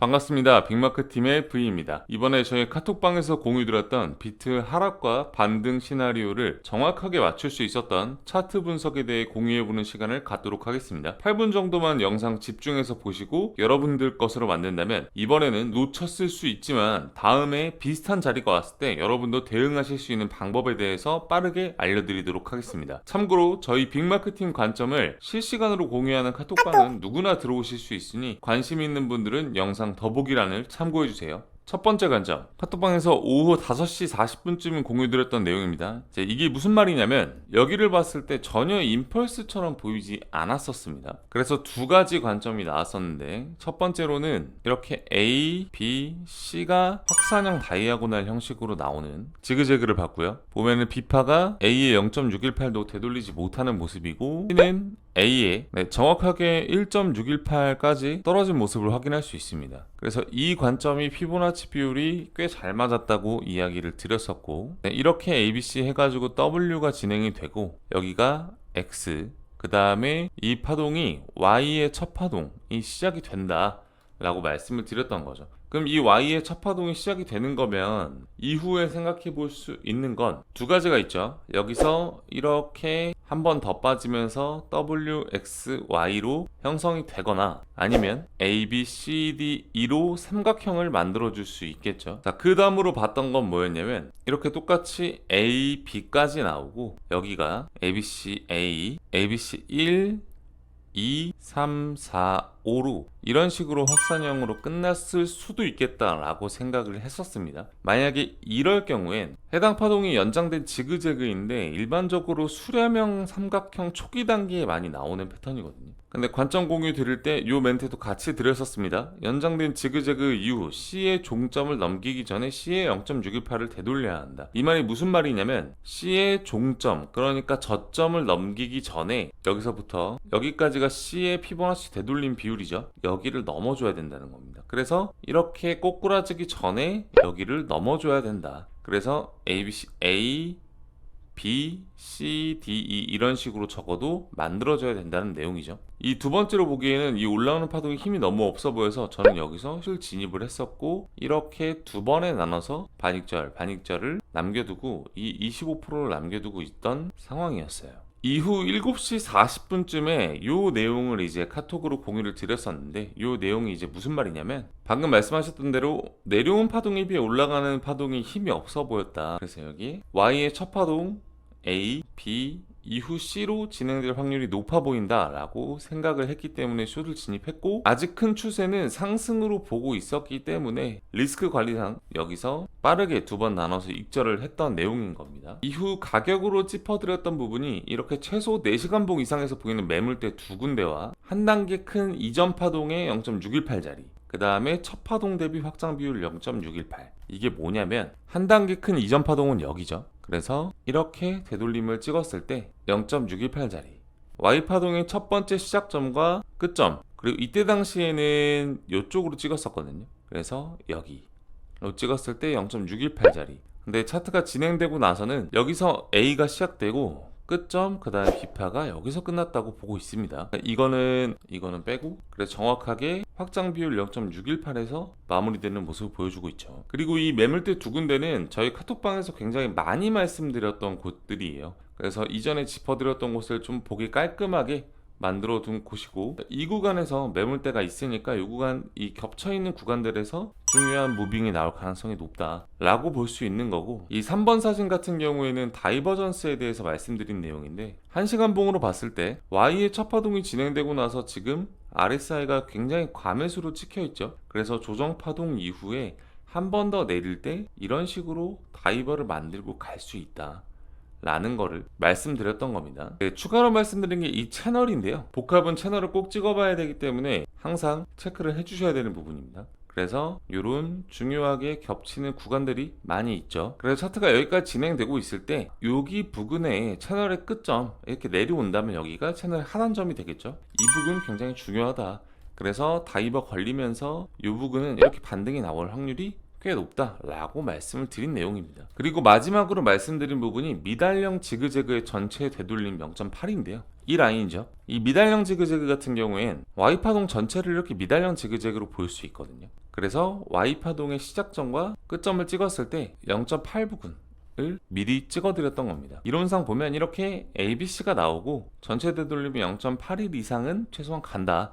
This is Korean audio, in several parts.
반갑습니다. 빅마크팀의 V입니다. 이번에 저희 카톡방에서 공유드렸던 비트 하락과 반등 시나리오를 정확하게 맞출 수 있었던 차트 분석에 대해 공유해보는 시간을 갖도록 하겠습니다. 8분 정도만 영상 집중해서 보시고 여러분들 것으로 만든다면 이번에는 놓쳤을 수 있지만 다음에 비슷한 자리가 왔을 때 여러분도 대응하실 수 있는 방법에 대해서 빠르게 알려드리도록 하겠습니다. 참고로 저희 빅마크팀 관점을 실시간으로 공유하는 카톡방은 누구나 들어오실 수 있으니 관심 있는 분들은 영상 더보기란을 참고해주세요. 첫 번째 관점. 카톡방에서 오후 5시 40분쯤 공유드렸던 내용입니다. 이게 무슨 말이냐면 여기를 봤을 때 전혀 임펄스처럼 보이지 않았었습니다. 그래서 두 가지 관점이 나왔었는데 첫 번째로는 이렇게 A, B, C가 확산형 다이아고날 형식으로 나오는 지그재그를 봤고요. 보면은 B파가 A의 0.618도 되돌리지 못하는 모습이고 C는 A의 네, 정확하게 1.618까지 떨어진 모습을 확인할 수 있습니다. 그래서 이 관점이 피보나치 비율이 꽤 잘 맞았다고 이야기를 드렸었고 네, 이렇게 ABC 해가지고 W가 진행이 되고 여기가 X 그 다음에 이 파동이 Y의 첫 파동이 시작이 된다 라고 말씀을 드렸던 거죠. 그럼 이 Y의 첫 파동이 시작이 되는 거면 이후에 생각해 볼 수 있는 건 두 가지가 있죠. 여기서 이렇게 한 번 더 빠지면서 WXY로 형성이 되거나 아니면 A, B, C, D, E로 삼각형을 만들어 줄 수 있겠죠. 자, 그 다음으로 봤던 건 뭐였냐면 이렇게 똑같이 A, B까지 나오고 여기가 A, B, C, A, A, B, C 1, 2, 3, 4, 5로 이런 식으로 확산형으로 끝났을 수도 있겠다라고 생각을 했었습니다. 만약에 이럴 경우엔 해당 파동이 연장된 지그재그인데 일반적으로 수렴형 삼각형 초기 단계에 많이 나오는 패턴이거든요. 근데 관점 공유 드릴 때이 멘트도 같이 드렸었습니다. 연장된 지그재그 이후 C의 종점을 넘기기 전에 C의 0.618을 되돌려야 한다. 이 말이 무슨 말이냐면 C의 종점, 그러니까 저점을 넘기기 전에 여기서부터 여기까지가 C의 피보나치 되돌림 비율이죠. 여기를 넘어줘야 된다는 겁니다. 그래서 이렇게 꼬꾸라지기 전에 여기를 넘어줘야 된다. 그래서 A, B, C, A, B, C, D, E 이런 식으로 적어도 만들어져야 된다는 내용이죠. 이 두 번째로 보기에는 이 올라오는 파동이 힘이 너무 없어 보여서 저는 여기서 실 진입을 했었고 이렇게 두 번에 나눠서 반익절, 반익절을 남겨두고 이 25%를 남겨두고 있던 상황이었어요. 이후 7시 40분쯤에 요 내용을 이제 카톡으로 공유를 드렸었는데 요 내용이 이제 무슨 말이냐면 방금 말씀하셨던 대로 내려온 파동에 비해 올라가는 파동이 힘이 없어 보였다. 그래서 여기 Y의 첫 파동 A, B, 이후 C로 진행될 확률이 높아 보인다라고 생각을 했기 때문에 숏을 진입했고 아직 큰 추세는 상승으로 보고 있었기 때문에 리스크 관리상 여기서 빠르게 두 번 나눠서 익절을 했던 내용인 겁니다. 이후 가격으로 짚어드렸던 부분이 이렇게 최소 4시간봉 이상에서 보이는 매물대 두 군데와 한 단계 큰 이전 파동의 0.618짜리 그 다음에 첫 파동 대비 확장 비율 0.618 이게 뭐냐면 한 단계 큰 이전 파동은 여기죠. 그래서 이렇게 되돌림을 찍었을 때 0.618짜리. Y 파동의 첫 번째 시작점과 끝점. 그리고 이때 당시에는 이쪽으로 찍었었거든요. 그래서 여기로 찍었을 때 0.618짜리. 근데 차트가 진행되고 나서는 여기서 A가 시작되고 끝점 그다음에 B파가 여기서 끝났다고 보고 있습니다. 이거는 이거는 빼고 그래서 정확하게 확장 비율 0.618에서 마무리되는 모습을 보여주고 있죠. 그리고 이 매물대 두 군데는 저희 카톡방에서 굉장히 많이 말씀드렸던 곳들이에요. 그래서 이전에 짚어드렸던 곳을 좀 보기 깔끔하게 만들어 둔 곳이고 이 구간에서 매물대가 있으니까 이 구간 이 겹쳐 있는 구간들에서 중요한 무빙이 나올 가능성이 높다 라고 볼 수 있는 거고 이 3번 사진 같은 경우에는 다이버전스에 대해서 말씀드린 내용인데 1시간 봉으로 봤을 때 Y의 첫 파동이 진행되고 나서 지금 RSI가 굉장히 과매수로 찍혀 있죠. 그래서 조정 파동 이후에 한 번 더 내릴 때 이런 식으로 다이버를 만들고 갈 수 있다. 라는 거를 말씀드렸던 겁니다. 네, 추가로 말씀드린 게 이 채널인데요. 복합은 채널을 꼭 찍어봐야 되기 때문에 항상 체크를 해주셔야 되는 부분입니다. 그래서 이런 중요하게 겹치는 구간들이 많이 있죠. 그래서 차트가 여기까지 진행되고 있을 때 여기 부근에 채널의 끝점 이렇게 내려온다면 여기가 채널 하단점이 되겠죠. 이 부분 굉장히 중요하다. 그래서 다이버 걸리면서 이 부분은 이렇게 반등이 나올 확률이 꽤 높다라고 말씀을 드린 내용입니다. 그리고 마지막으로 말씀드린 부분이 미달령 지그재그의 전체 되돌림 0.8인데요. 이 라인이죠. 이 미달령 지그재그 같은 경우엔 Y파동 전체를 이렇게 미달령 지그재그로 볼 수 있거든요. 그래서 Y파동의 시작점과 끝점을 찍었을 때 0.8 부근을 미리 찍어드렸던 겁니다. 이론상 보면 이렇게 ABC가 나오고 전체 되돌림이 0.81 이상은 최소한 간다.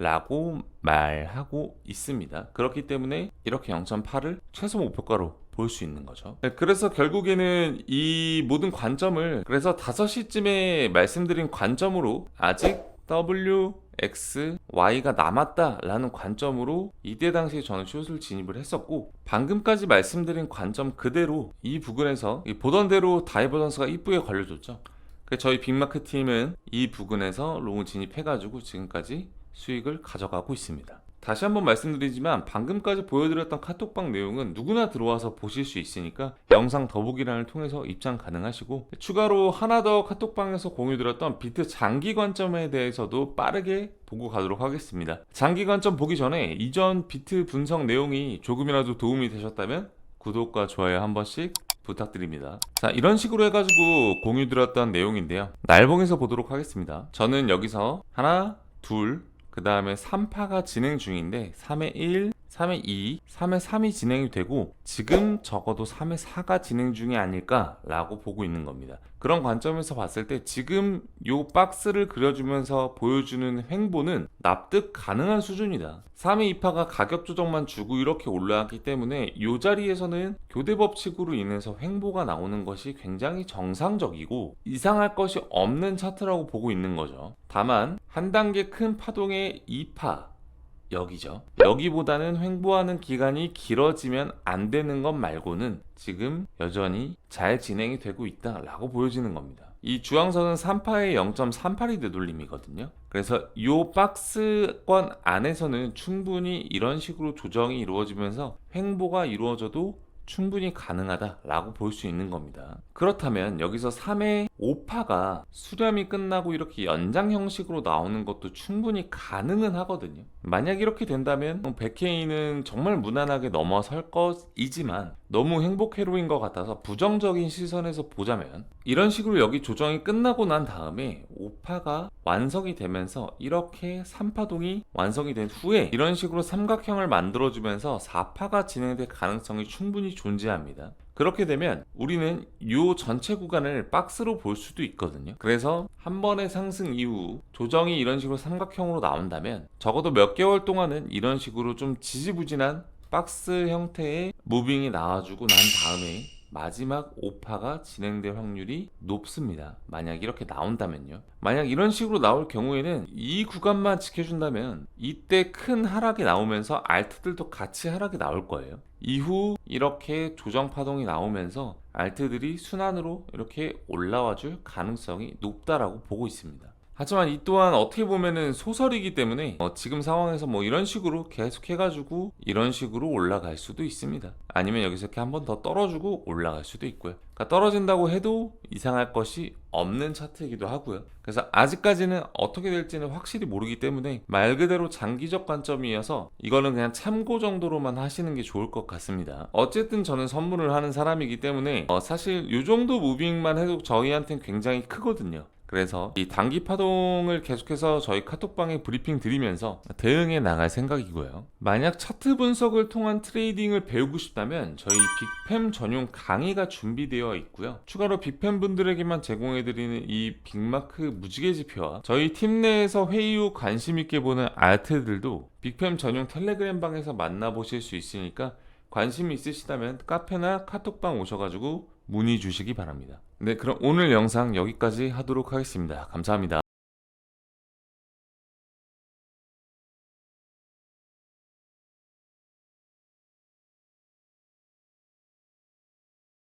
라고 말하고 있습니다. 그렇기 때문에 이렇게 0.8을 최소 목표가로 볼 수 있는 거죠. 네, 그래서 결국에는 이 모든 관점을 그래서 5시쯤에 말씀드린 관점으로 아직 W, X, Y가 남았다라는 관점으로 이때 당시에 저는 숏을 진입을 했었고 방금까지 말씀드린 관점 그대로 이 부근에서 이 보던 대로 다이버전스가 이쁘게 걸려줬죠. 그래서 저희 빅마크 팀은 이 부근에서 롱을 진입해가지고 지금까지 수익을 가져가고 있습니다. 다시 한번 말씀드리지만 방금까지 보여드렸던 카톡방 내용은 누구나 들어와서 보실 수 있으니까 영상 더보기란을 통해서 입장 가능하시고 추가로 하나 더 카톡방에서 공유드렸던 비트 장기 관점에 대해서도 빠르게 보고 가도록 하겠습니다. 장기 관점 보기 전에 이전 비트 분석 내용이 조금이라도 도움이 되셨다면 구독과 좋아요 한 번씩 부탁드립니다. 자, 이런 식으로 해가지고 공유 드렸던 내용인데요. 날봉에서 보도록 하겠습니다. 저는 여기서 하나, 둘, 그 다음에 3파가 진행 중인데 3의 1, 3의 2, 3의 3이 진행이 되고 지금 적어도 3의 4가 진행 중이 아닐까라고 보고 있는 겁니다. 그런 관점에서 봤을 때 지금 요 박스를 그려주면서 보여주는 횡보는 납득 가능한 수준이다. 3의 2파가 가격 조정만 주고 이렇게 올라왔기 때문에 이 자리에서는 교대 법칙으로 인해서 횡보가 나오는 것이 굉장히 정상적이고 이상할 것이 없는 차트라고 보고 있는 거죠. 다만 한 단계 큰 파동의 2파 여기죠. 여기보다는 횡보하는 기간이 길어지면 안 되는 것 말고는 지금 여전히 잘 진행이 되고 있다라고 보여지는 겁니다. 이 주황선은 3파의 0.38이 되돌림이거든요. 그래서 이 박스권 안에서는 충분히 이런 식으로 조정이 이루어지면서 횡보가 이루어져도 충분히 가능하다라고 볼 수 있는 겁니다. 그렇다면 여기서 3의 5파가 수렴이 끝나고 이렇게 연장 형식으로 나오는 것도 충분히 가능은 하거든요. 만약 이렇게 된다면 100K는 정말 무난하게 넘어설 것이지만 너무 행복회로인 것 같아서 부정적인 시선에서 보자면 이런 식으로 여기 조정이 끝나고 난 다음에 5파가 완성이 되면서 이렇게 3파동이 완성이 된 후에 이런 식으로 삼각형을 만들어주면서 4파가 진행될 가능성이 충분히 존재합니다. 그렇게 되면 우리는 이 전체 구간을 박스로 볼 수도 있거든요. 그래서 한 번의 상승 이후 조정이 이런 식으로 삼각형으로 나온다면 적어도 몇 개월 동안은 이런 식으로 좀 지지부진한 박스 형태의 무빙이 나와주고 난 다음에 마지막 5파가 진행될 확률이 높습니다. 만약 이렇게 나온다면요. 만약 이런 식으로 나올 경우에는 이 구간만 지켜준다면 이때 큰 하락이 나오면서 알트들도 같이 하락이 나올 거예요. 이후 이렇게 조정 파동이 나오면서 알트들이 순환으로 이렇게 올라와 줄 가능성이 높다라고 보고 있습니다. 하지만 이 또한 어떻게 보면은 소설이기 때문에 어, 지금 상황에서 뭐 이런 식으로 계속 해가지고 이런 식으로 올라갈 수도 있습니다. 아니면 여기서 이렇게 한 번 더 떨어주고 올라갈 수도 있고요. 그러니까 떨어진다고 해도 이상할 것이 없는 차트이기도 하고요. 그래서 아직까지는 어떻게 될지는 확실히 모르기 때문에 말 그대로 장기적 관점이어서 이거는 그냥 참고 정도로만 하시는 게 좋을 것 같습니다. 어쨌든 저는 선물을 하는 사람이기 때문에 어, 사실 이 정도 무빙만 해도 저희한테는 굉장히 크거든요. 그래서 이 단기 파동을 계속해서 저희 카톡방에 브리핑 드리면서 대응해 나갈 생각이고요. 만약 차트 분석을 통한 트레이딩을 배우고 싶다면 저희 빅팸 전용 강의가 준비되어 있고요. 추가로 빅팸 분들에게만 제공해 드리는 이 빅마크 무지개 지표와 저희 팀 내에서 회의 후 관심 있게 보는 아트들도 빅팸 전용 텔레그램 방에서 만나보실 수 있으니까 관심 있으시다면 카페나 카톡방 오셔가지고 문의 주시기 바랍니다. 네, 그럼 오늘 영상 여기까지 하도록 하겠습니다. 감사합니다.